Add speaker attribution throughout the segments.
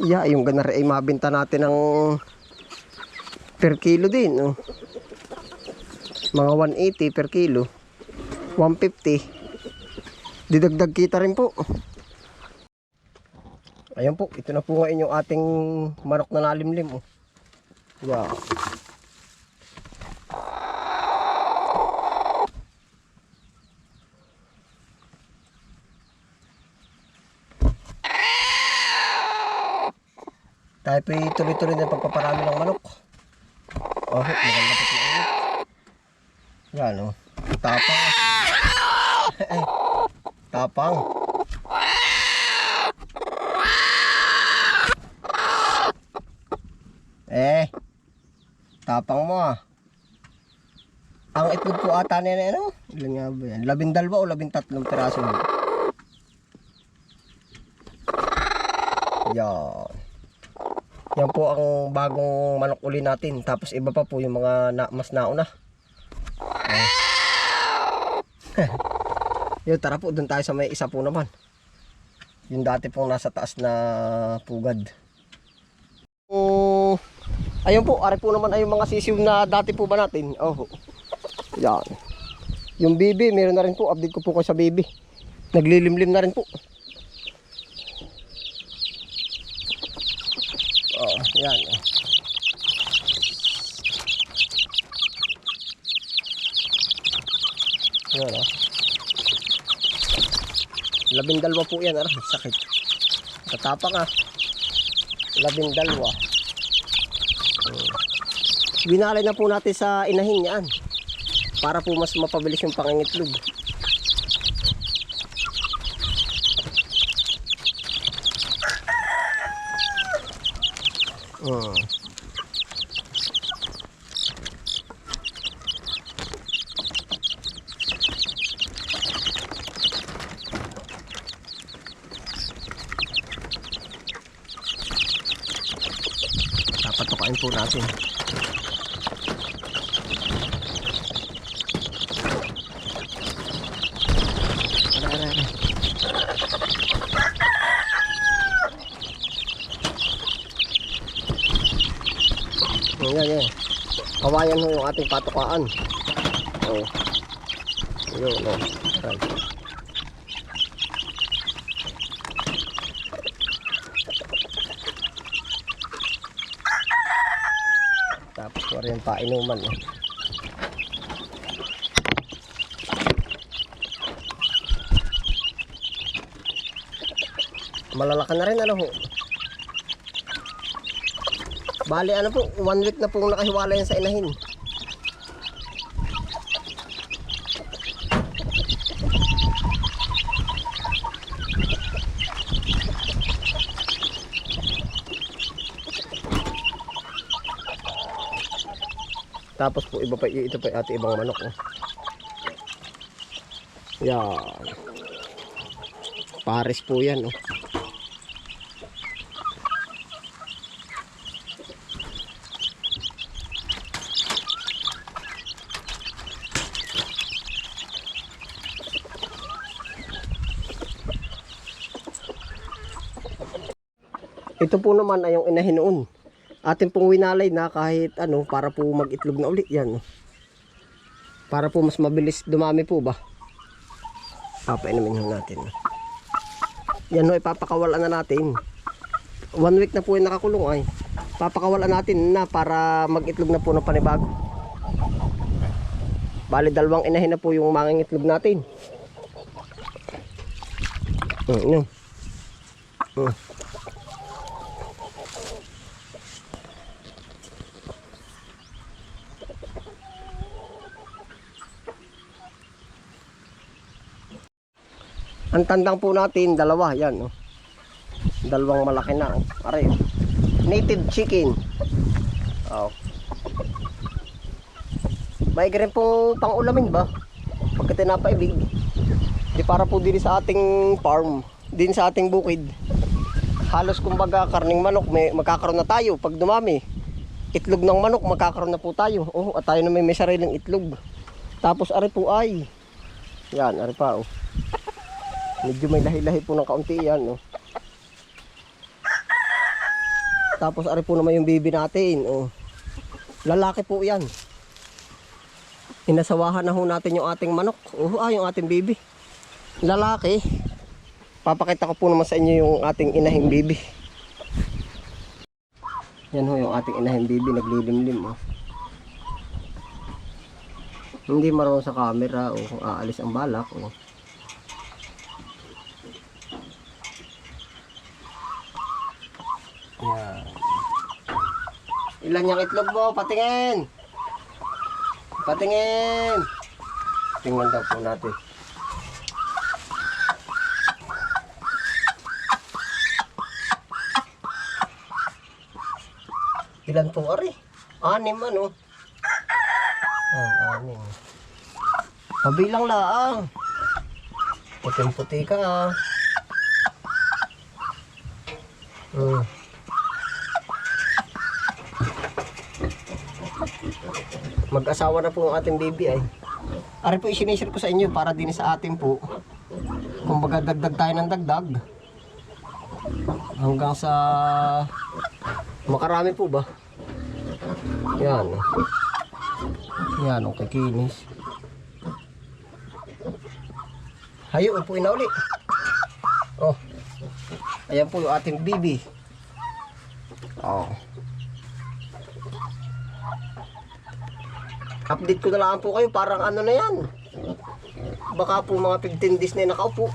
Speaker 1: Yeah, yung ganar ay mabenta natin ng per kilo din. Oh. Mga 180 per kilo. 150. Didagdag kita rin po. Ayan po, ito na po ngayon yung ating manok na nalimlim. Oh. Yeah. Tayo po tuloy-tuloy na pagpaparami ng manok. Oh, maganda po yung. Yan oh. Tapang. Tapang. Eh. Tapang mo ah. Ang itlog po ata yan, ano? Ilan nga ba yan? Labindalwa o labintatlong piraso? Yan. Yan po ang bagong manok uli natin. Tapos iba pa po yung mga na, mas nauna. Yun, tara po. Doon tayo sa may isa po naman. Yung dati pong nasa taas na pugad. Mm, ayun po, ari po naman ay yung mga sisiw na dati po ba natin. Oh. Yan. Yung bibi, meron na rin po. Update ko po ko sa bibi. Naglilimlim na rin po. Oh, yan. Yan oh. Labindalwa po yan. Aray, sakit. Katapa ka. Labindalwa. Oh. Binalay na po natin sa inahin yan. Para po mas mapabilis yung pangingitlog. Oh. Dapat tukain po natin. Kawayan ho yung ating patukaan. Oh. Yun, oh. Aray. Tapos wala yung painuman. Eh. Malalaka na rin ano ho. Bali ano po, one week na pong nakahiwala yan sa inahin. Tapos po iba pa ito pa ate ibang manok oh. Yan. Pares po yan oh. Ito po naman ay yung inahin noon. Atin pong winalay na kahit ano para po mag-itlog na uli. Yan. Para po mas mabilis dumami po ba. Papainumin ho natin. Yan ho, ipapakawalan na natin. One week na po yung nakakulong ay. Papakawalan natin na para mag-itlog na po ng panibago. Bali dalawang inahin na po yung manging itlog natin. Mm, yun. Mm. Ang tandang po natin, dalawa, yan. Oh. Dalawang malaki na. Oh. Oh. Native chicken. Oh. May rin po pang ulamin ba? Pagka tinapaibig. Di para po din sa ating farm, din sa ating bukid. Halos kumbaga karning manok, may magkakaroon na tayo pag dumami. Itlog ng manok, magkakaroon na po tayo. Oh, at tayo na may, may sariling itlog. Tapos ari po ay. Yan, ari pa oh. Medyo may lahi-lahi po ng kaunti yan, no. Tapos ari po naman yung bibi natin. Oh. Lalaki po yan. Inasawahan na ho natin yung ating manok. Oh, ah, yung ating bibi. Lalaki. Papakita ko po naman sa inyo yung ating inahing bibi. Yan ho yung ating inahing bibi. Naglilimlim. Oh. Hindi marunong sa camera. Oh. Aalis ang balak. Oh. Yan. Ilan yung itlog mo? Patingin! Patingin! Tingnan daw po natin. Ilan po ari? Anim ano? Oh, anim. Pabilang laang. Puting-puti ka ah. Hmm. Mag-asawa na po ang ating baby ay. Ari po isinisir ko sa inyo para din sa atin po. Kumbaga dagdag tayo ng dagdag. Hanggang sa makarami po ba? Yan. Yan, okay kinis. Hayo, upuin na uli. Oh. Ayan po yung ating bibi. Oh. Update ko na lang po kayo, parang ano na yan. Baka po mga 15 days na nakaupo.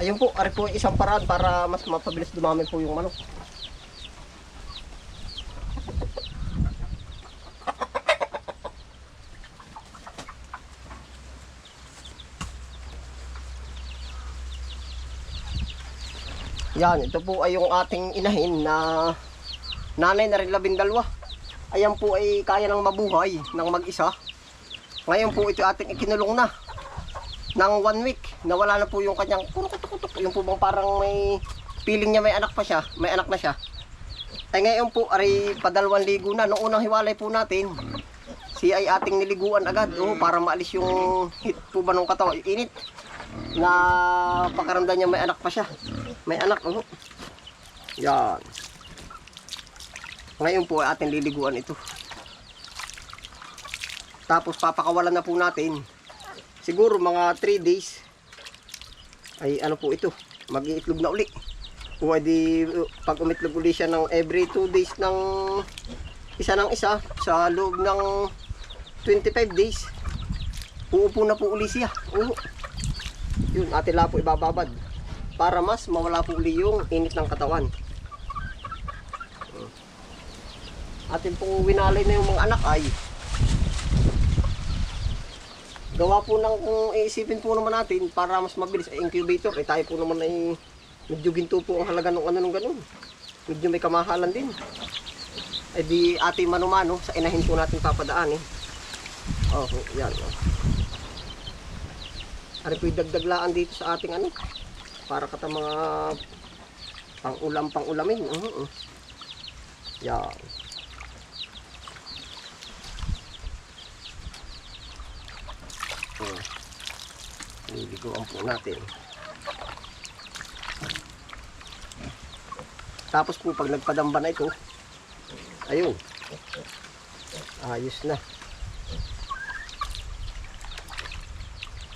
Speaker 1: Ayun po, ari po isang paraan para mas mapabilis dumami po yung manok. Yan, ito po ay yung ating inahin na nanay na rin labindalwa. Ayan po ay kaya nang mabuhay ng mag-isa. Ngayon po ito ating ikinulong na ng one week. Nawala na po yung kanyang kurukutuk Yung po bang parang may feeling niya may anak pa siya. May anak na siya. Ay ngayon po, ay padalawang ligo na. Noong unang hiwalay po natin, si ay ating niliguan agad. Oh, para maalis yung hit po ba ng katawan. Init na pakaramdam niya may anak pa siya. May anak, oh. Yan. Ngayon po ay ating liliguan ito. Tapos papakawalan na po natin. Siguro mga 3 days ay ano po ito, mag-iitlog na uli. O di pag umitlog uli siya ng every 2 days ng isa ng isa sa loob ng 25 days. Uupo na po uli siya. Oo. Yun, atin lang po ibababad. Para mas mawala po uli yung init ng katawan. Atin pong winalay na yung mga anak ay gawa po ng kung iisipin po naman natin para mas mabilis ay incubator eh tayo po naman ay medyo ginto po ang halaga ng ano nung ganun medyo may kamahalan din eh di ating mano-mano sa inahin po natin papadaan eh oh yan oh. Ari po dagdaglaan dito sa ating ano para kata mga pang ulam pang ulamin uh -huh. yan Hmm. Niliguan po natin. Tapos po pag nagpadamba na ito, ayun, ayos na.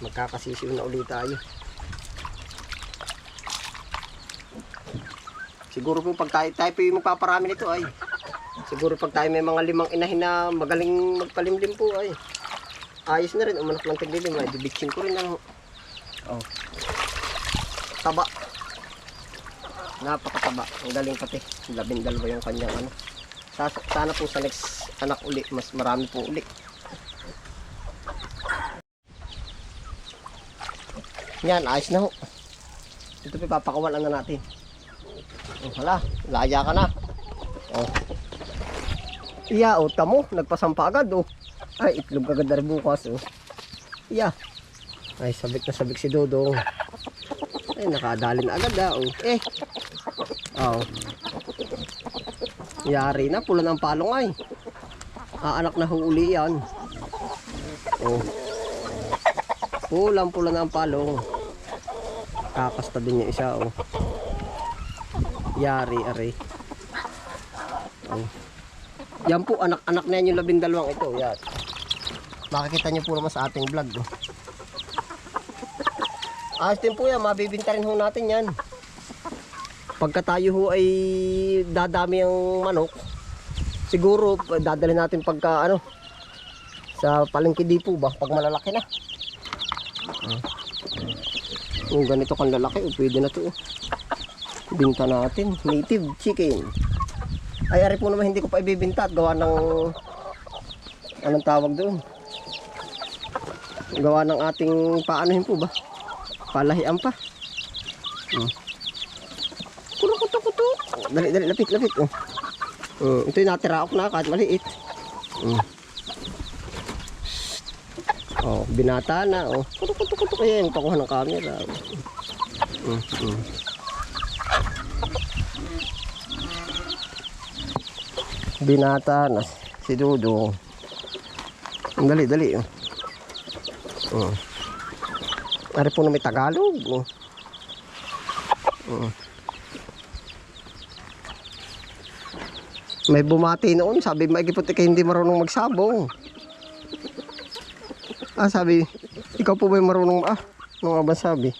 Speaker 1: Magkakasisiw na ulit tayo. Siguro po pag tayo, tayo po yung magpaparami nito ay, siguro pag tayo may mga limang inahin na magaling magpalimlim po ay, ayos na rin umanak ng taglilim ay. Bibitsin ko rin ang oh. taba. Napakataba. Ang galing pati. Labindal ba yung kanyang ano. Sa- sana po sa next anak uli mas marami po uli. Yan ayos na ho. Ito pipapakawalan na natin oh, hala laya ka na oh iya oh tamo nagpasampa agad oh ay, itlog agad na bukas, oh. Yeah. Ay, sabik na sabik si Dodong. Ay, nakadali na agad, ah, oh. Eh. Oh. Yari na, pula ng palong, ay. Aanak na huli yan. Oh. Pulang pula ang palong. Kakasta din yung isa oh. Yari, ari. Oh. Yan po, anak-anak na yan yung labindalawang ito. Yan. Makikita nyo po naman sa ating vlog. Oh. Ayos din po yan, mabibinta rin ho natin yan. Pagka tayo ho ay dadami ang manok, siguro dadalhin natin pagka ano, sa palengke di po ba, pag malalaki na. Ah. Kung ganito kang lalaki, oh, pwede na to. oh. Binta natin, native chicken. Ay, ari po naman hindi ko pa ibibinta at gawa ng anong tawag doon. Gawa ng ating paanohin po ba? Palahian pa. Hmm. Kuto kuto. Dali dali lapit lapit oh. Hmm, ito yung natiraok na kahit maliit. Hmm. Oh, binata na oh. Kuto kuto kuto kaya yung pakuha ng camera. Hmm, hmm. Binata na si Dudong. Dali dali oh. Oh. Ari po na may Tagalog. Oh. Oh. May bumati noon, sabi maigipot ikaw hindi marunong magsabong. Ah, sabi, ikaw po ba marunong, ah, nung sabi?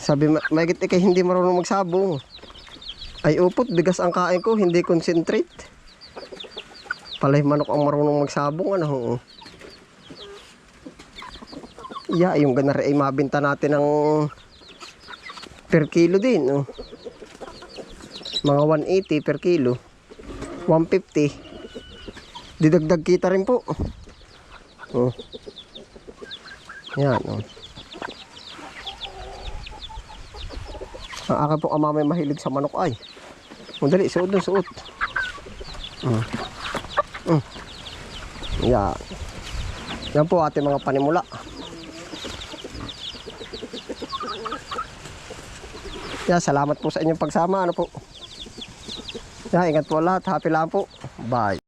Speaker 1: Sabi, "Ma- maigit ikaw hindi marunong magsabong. Ay upot, bigas ang kain ko, hindi concentrate. Palay manok ang marunong magsabong, ano ho. Yeah, yung ganari ay mabinta natin ng per kilo din. Oh. Mga 180 per kilo. 150. Didagdag kita rin po. Oh. Yan. Oh. Ang akin po ama may mahilig sa manok ay. Madali, suot na suot. Mm. Mm. Yan. Yan po ating mga panimula. Yeah, salamat po sa inyong pagsama. Ano po? Yeah, ingat po lahat. Happy lang po. Bye.